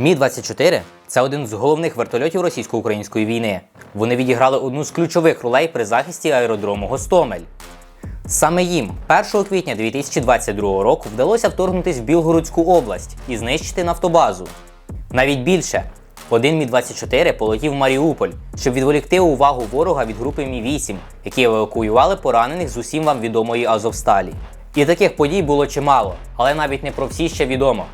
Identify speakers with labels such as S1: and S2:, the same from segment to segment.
S1: Мі-24 це один з головних вертольотів російсько-української війни. Вони відіграли одну з ключових ролей при захисті аеродрому Гостомель. Саме їм 1 квітня 2022 року вдалося вторгнутись в Білгородську область і знищити нафтобазу. Навіть більше, один Мі-24 полетів в Маріуполь, щоб відволікти увагу ворога від групи Мі-8, які евакуювали поранених з усім вам відомої Азовсталі. І таких подій було чимало, але навіть не про всі ще відомо.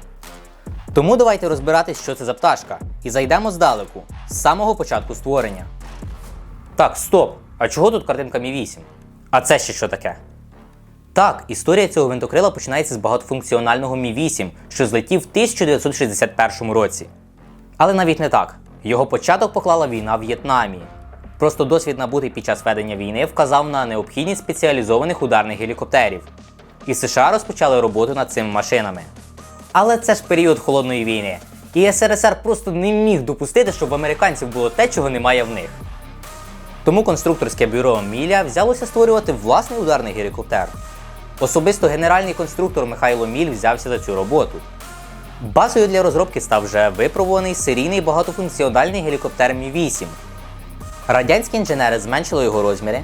S1: Тому давайте розбиратись, що це за пташка, і зайдемо здалеку, з самого початку створення. Так, стоп! А чого тут картинка Мі 8? А це ще що таке? Так, історія цього гвинтокрила починається з багатофункціонального Мі 8, що злетів в 1961 році. Але навіть не так. Його початок поклала війна в В'єтнамі. Просто досвід набутий під час ведення війни вказав на необхідність спеціалізованих ударних гелікоптерів. І США розпочали роботу над цими машинами. Але це ж період холодної війни. І СРСР просто не міг допустити, щоб в американців було те, чого немає в них. Тому конструкторське бюро Міля взялося створювати власний ударний гелікоптер. Особисто генеральний конструктор Михайло Міль взявся за цю роботу. Базою для розробки став вже випробуваний серійний багатофункціональний гелікоптер Мі-8. Радянські інженери зменшили його розміри,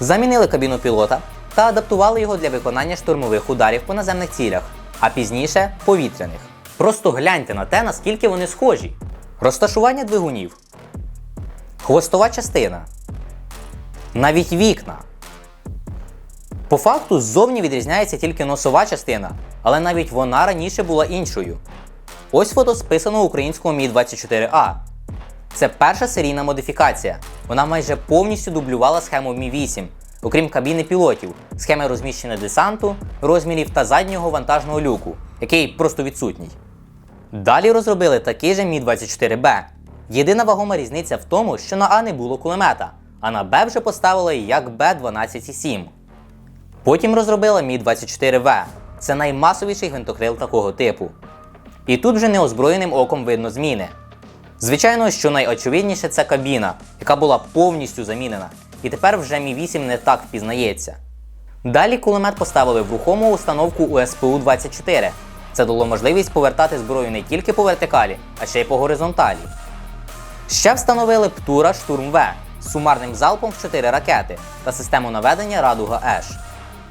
S1: замінили кабіну пілота та адаптували його для виконання штурмових ударів по наземних цілях, а пізніше повітряних. Просто гляньте на те, наскільки вони схожі. Розташування двигунів, хвостова частина, навіть вікна. По факту ззовні відрізняється тільки носова частина, але навіть вона раніше була іншою. Ось фото списано українського Мі-24А. Це перша серійна модифікація. Вона майже повністю дублювала схему Мі-8, окрім кабіни пілотів, схеми розміщення десанту, розмірів та заднього вантажного люку, який просто відсутній. Далі розробили такий же Мі-24Б. Єдина вагома різниця в тому, що на А не було кулемета, а на Б вже поставили як Б-12,7. Потім розробила Мі-24В. Це наймасовіший гвинтокрил такого типу. І тут вже неозброєним оком видно зміни. Звичайно, що найочевидніше це кабіна, яка була повністю замінена, і тепер вже Мі 8 не так впізнається. Далі кулемет поставили в рухому установку у СПУ-24. Це дало можливість повертати зброю не тільки по вертикалі, а ще й по горизонталі. Ще встановили Птура Штурм В з сумарним залпом в 4 ракети та систему наведення Радуга Еш.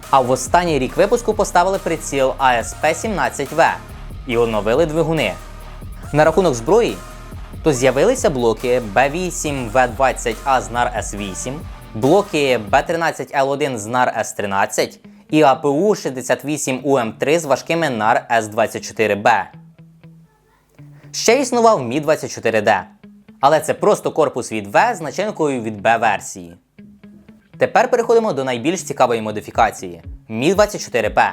S1: А в останній рік випуску поставили приціл АСП-17В і оновили двигуни. На рахунок зброї, то з'явилися блоки Б8В20А з НАР С8, блоки Б13Л1 з НАР С13 і АПУ 68УМ3 з важкими НАР С24Б. Ще існував Мі-24Д, але це просто корпус від В з начинкою від Б версії. Тепер переходимо до найбільш цікавої модифікації Мі-24П.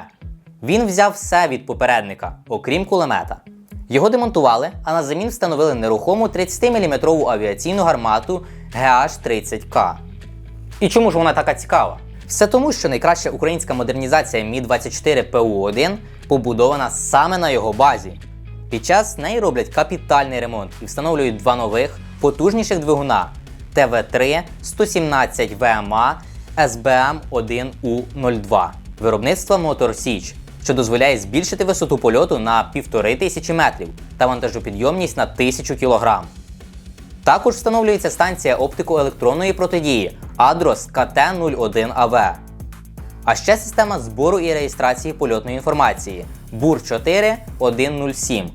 S1: Він взяв все від попередника, окрім кулемета. Його демонтували, а на замін встановили нерухому 30-мм авіаційну гармату GH-30К. І чому ж вона така цікава? Все тому, що найкраща українська модернізація Мі-24 ПУ-1 побудована саме на його базі. Під час неї роблять капітальний ремонт і встановлюють два нових, потужніших двигуна ТВ3 117 ВМА СБМ 1У02 виробництва Мотор Січ, що дозволяє збільшити висоту польоту на 1500 метрів та вантажопідйомність на 1000 кг. Також встановлюється станція оптико-електронної протидії Адрос КТ-01АВ. А ще система збору і реєстрації польотної інформації БУР 4 107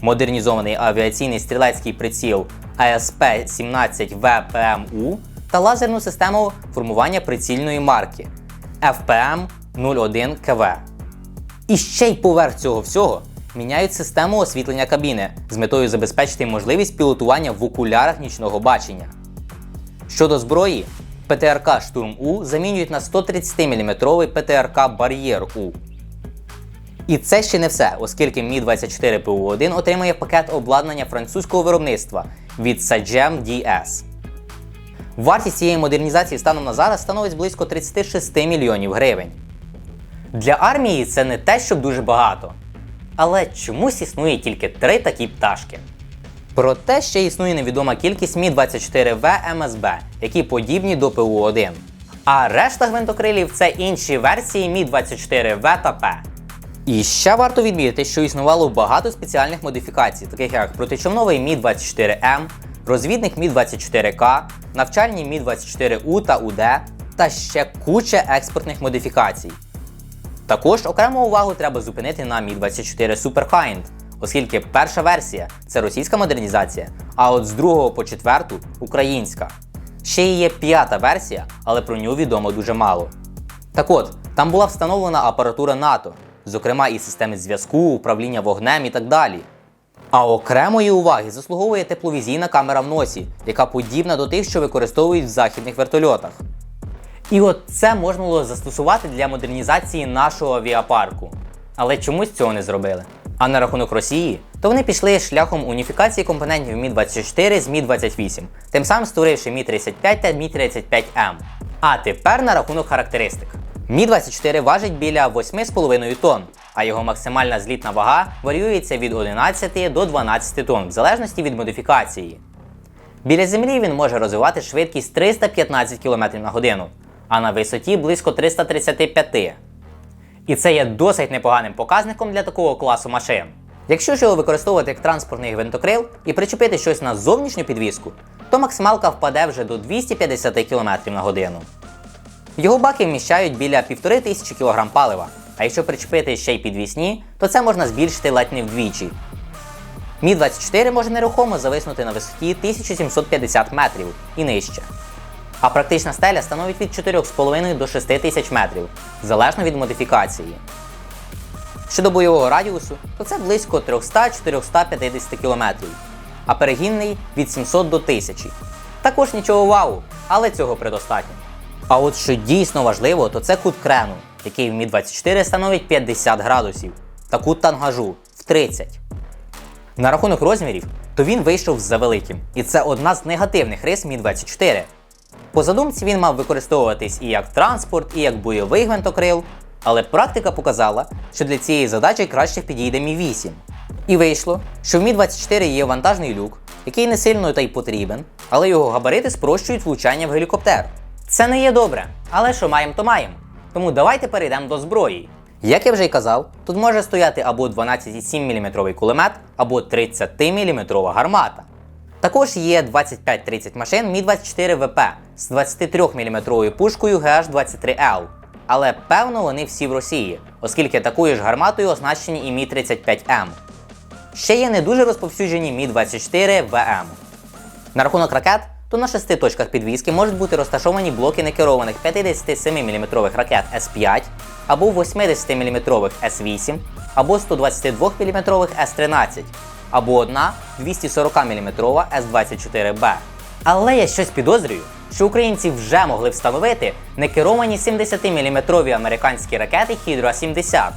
S1: модернізований авіаційний стрілецький приціл АСП-17 ВПМУ та лазерну систему формування прицільної марки FPM-01 КВ. І ще й поверх цього всього міняють систему освітлення кабіни з метою забезпечити можливість пілотування в окулярах нічного бачення. Щодо зброї, ПТРК Штурм У замінюють на 130-мм ПТРК Бар'єр У. І це ще не все, оскільки Мі-24 ПУ-1 отримує пакет обладнання французького виробництва від Sagem DS. Вартість цієї модернізації станом на зараз становить близько 36 мільйонів гривень. Для армії це не те, щоб дуже багато. Але чомусь існує тільки три такі пташки. Проте ще існує невідома кількість Мі-24В МСБ, які подібні до ПУ-1. А решта гвинтокрилів це інші версії Мі-24В та П. І ще варто відмітити, що існувало багато спеціальних модифікацій, таких як протичовновий Мі-24М, розвідник Мі-24К, навчальні Мі-24У та УД, та ще куча експортних модифікацій. Також окрему увагу треба зупинити на Мі-24 Superkind, оскільки перша версія це російська модернізація, а от з другого по четверту українська. Ще є п'ята версія, але про нього відомо дуже мало. Так от, там була встановлена апаратура НАТО, зокрема і системи зв'язку, управління вогнем і так далі. А окремої уваги заслуговує тепловізійна камера в носі, яка подібна до тих, що використовують в західних вертольотах. І от це можна було застосувати для модернізації нашого авіапарку. Але чомусь цього не зробили. А на рахунок Росії, то вони пішли шляхом уніфікації компонентів Мі-24 з Мі-28, тим самим створивши Мі-35 та Мі-35М. А тепер на рахунок характеристик. Мі-24 важить біля 8,5 тонн, а його максимальна злітна вага варіюється від 11 до 12 тонн, в залежності від модифікації. Біля землі він може розвивати швидкість 315 км на годину, а на висоті близько 335. І це є досить непоганим показником для такого класу машин. Якщо ж його використовувати як транспортний гвинтокрил і причепити щось на зовнішню підвіску, то максималка впаде вже до 250 км на годину. Його баки вміщають біля 1500 кг палива, а якщо причепити ще й підвісні, то це можна збільшити ледь не вдвічі. Мі-24 може нерухомо зависнути на висоті 1750 метрів і нижче. А практична стеля становить від 4,5 до 6 тисяч метрів, залежно від модифікації. Щодо бойового радіусу, то це близько 300-450 км, а перегінний від 700 до 1000. Також нічого вау, але цього предостатньо. А от що дійсно важливо, то це кут крену, який в Мі-24 становить 50 градусів, та кут тангажу в 30. На рахунок розмірів, то він вийшов завеликим, і це одна з негативних рис Мі-24. По задумці він мав використовуватись і як транспорт, і як бойовий гвинтокрил, але практика показала, що для цієї задачі краще підійде Мі-8. І вийшло, що в Мі-24 є вантажний люк, який не сильно та й потрібен, але його габарити спрощують влучання в гелікоптер. Це не є добре, але що маємо, то маємо. Тому давайте перейдемо до зброї. Як я вже й казав, тут може стояти або 12,7 мм кулемет, або 30 мм гармата. Також є 25-30 машин Мі-24 ВП з 23 мм пушкою GH-23L. Але певно вони всі в Росії, оскільки такою ж гарматою оснащені і Мі-35М. Ще є не дуже розповсюджені Мі-24 ВМ. На рахунок ракет, то на шести точках підвіски можуть бути розташовані блоки некерованих 57 мм ракет С5 або 80 мм С8, або 122 мм С13, або одна 240 мм С24Б. Але я щось підозрюю, що українці вже могли встановити некеровані 70-мм американські ракети Hydra 70.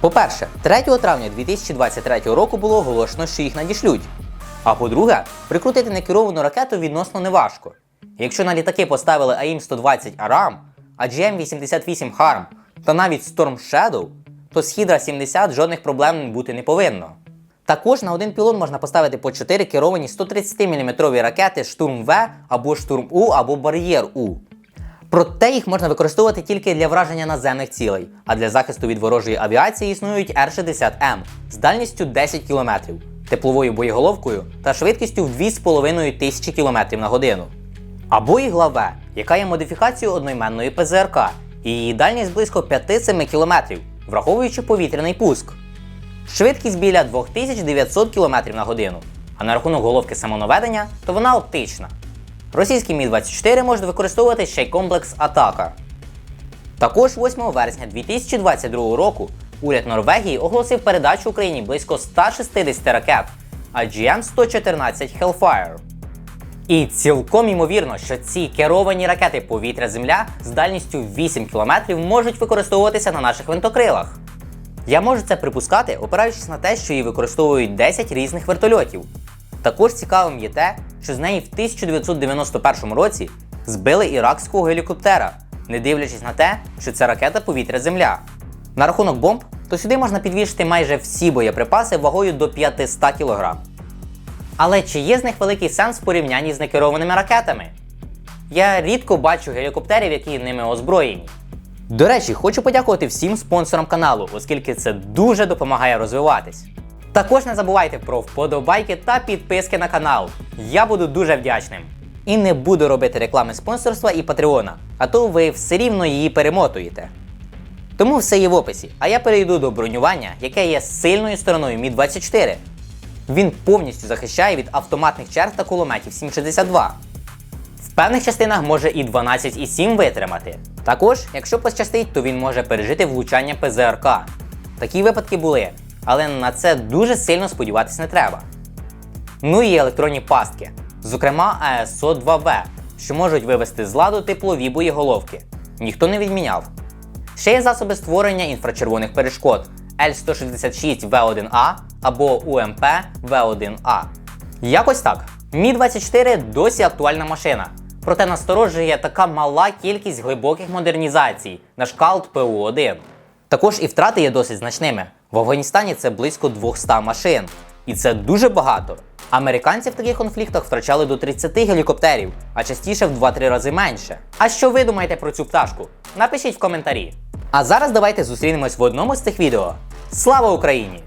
S1: По-перше, 3 травня 2023 року було оголошено, що їх надішлють. А по-друге, прикрутити некеровану ракету відносно неважко. Якщо на літаки поставили AIM-120 ARAM, а GM-88 HARM та навіть Storm Shadow, то з Hydra 70 жодних проблем бути не повинно. Також на один пілон можна поставити по 4 керовані 130-мм ракети Штурм В або Штурм У або Бар'єр У. Проте їх можна використовувати тільки для враження наземних цілей, а для захисту від ворожої авіації існують Р-60М з дальністю 10 км, тепловою боєголовкою та швидкістю в 2,5 тисячі км на годину. Або ігла В, яка є модифікацією одноіменної ПЗРК, і її дальність близько 5-7 км, враховуючи повітряний пуск. Швидкість біля 2900 км на годину. А на рахунок головки самонаведення, то вона оптична. Російський Мі-24 може використовувати ще й комплекс Атака. Також 8 вересня 2022 року уряд Норвегії оголосив передачу Україні близько 160 ракет AGM-114 Hellfire. І цілком ймовірно, що ці керовані ракети повітря-земля з дальністю 8 км можуть використовуватися на наших винтокрилах. Я можу це припускати, опираючись на те, що її використовують 10 різних вертольотів. Також цікавим є те, що з неї в 1991 році збили іракського гелікоптера, не дивлячись на те, що це ракета повітря-земля. На рахунок бомб, то сюди можна підвішити майже всі боєприпаси вагою до 500 кг. Але чи є з них великий сенс в порівнянні з некерованими ракетами? Я рідко бачу гелікоптерів, які ними озброєні. До речі, хочу подякувати всім спонсорам каналу, оскільки це дуже допомагає розвиватись. Також не забувайте про вподобайки та підписки на канал. Я буду дуже вдячним. І не буду робити реклами спонсорства і Патреона, а то ви все рівно її перемотуєте. Тому все є в описі. А я перейду до бронювання, яке є сильною стороною Мі 24. Він повністю захищає від автоматних черг та кулеметів 762. В певних частинах може і 12,7 витримати. Також, якщо пощастить, то він може пережити влучання ПЗРК. Такі випадки були, але на це дуже сильно сподіватись не треба. Ну і електронні пастки, зокрема АСО 2В, що можуть вивести з ладу теплові боєголовки. Ніхто не відміняв. Ще є засоби створення інфрачервоних перешкод L166V1A або УМП V1A. Якось так. Мі 24 досі актуальна машина. Проте насторожує така мала кількість глибоких модернізацій на шкалт ПУ-1. Також і втрати є досить значними. В Афганістані це близько 200 машин. І це дуже багато. Американці в таких конфліктах втрачали до 30 гелікоптерів, а частіше в 2-3 рази менше. А що ви думаєте про цю пташку? Напишіть в коментарі. А зараз давайте зустрінемось в одному з цих відео. Слава Україні!